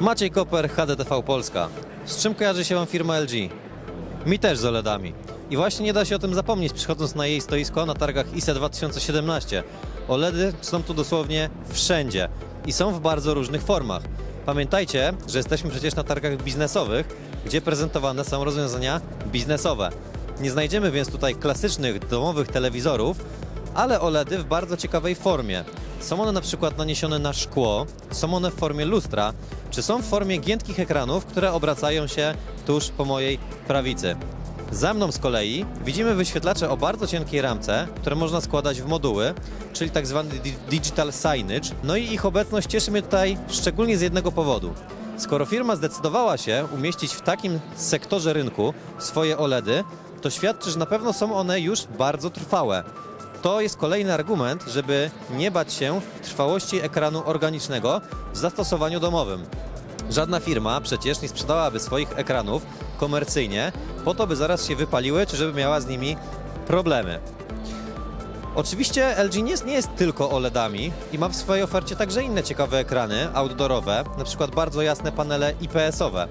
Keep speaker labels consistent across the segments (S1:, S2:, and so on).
S1: Maciej Koper, HDTV Polska. Z czym kojarzy się Wam firma LG? Mi też z OLEDami. I właśnie nie da się o tym zapomnieć, przychodząc na jej stoisko na targach ISE 2017. OLEDy są tu dosłownie wszędzie i są w bardzo różnych formach. Pamiętajcie, że jesteśmy przecież na targach biznesowych, gdzie prezentowane są rozwiązania biznesowe. Nie znajdziemy więc tutaj klasycznych domowych telewizorów, ale OLEDy w bardzo ciekawej formie. Są one na przykład naniesione na szkło, są one w formie lustra, czy są w formie giętkich ekranów, które obracają się tuż po mojej prawicy. Za mną z kolei widzimy wyświetlacze o bardzo cienkiej ramce, które można składać w moduły, czyli tak zwany di- digital signage. No i ich obecność cieszy mnie tutaj szczególnie z jednego powodu. Skoro firma zdecydowała się umieścić w takim sektorze rynku swoje OLEDy, to świadczy, że na pewno są one już bardzo trwałe. To jest kolejny argument, żeby nie bać się trwałości ekranu organicznego w zastosowaniu domowym. Żadna firma przecież nie sprzedałaby swoich ekranów komercyjnie po to, by zaraz się wypaliły, czy żeby miała z nimi problemy. Oczywiście LG nie jest, nie jest tylko OLEDami i ma w swojej ofercie także inne ciekawe ekrany outdoorowe, na przykład bardzo jasne panele IPS-owe.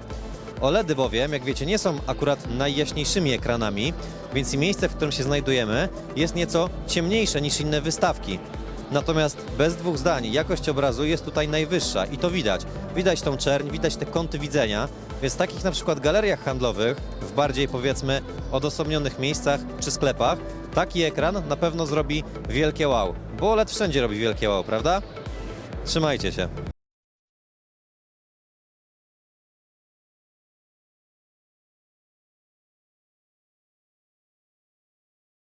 S1: OLEDy bowiem, jak wiecie, nie są akurat najjaśniejszymi ekranami, więc i miejsce, w którym się znajdujemy, jest nieco ciemniejsze niż inne wystawki. Natomiast bez dwóch zdań, jakość obrazu jest tutaj najwyższa i to widać. Widać tą czerń, widać te kąty widzenia, więc w takich na przykład galeriach handlowych, w bardziej powiedzmy odosobnionych miejscach czy sklepach, taki ekran na pewno zrobi wielkie wow. Bo OLED wszędzie robi wielkie wow, prawda? Trzymajcie się.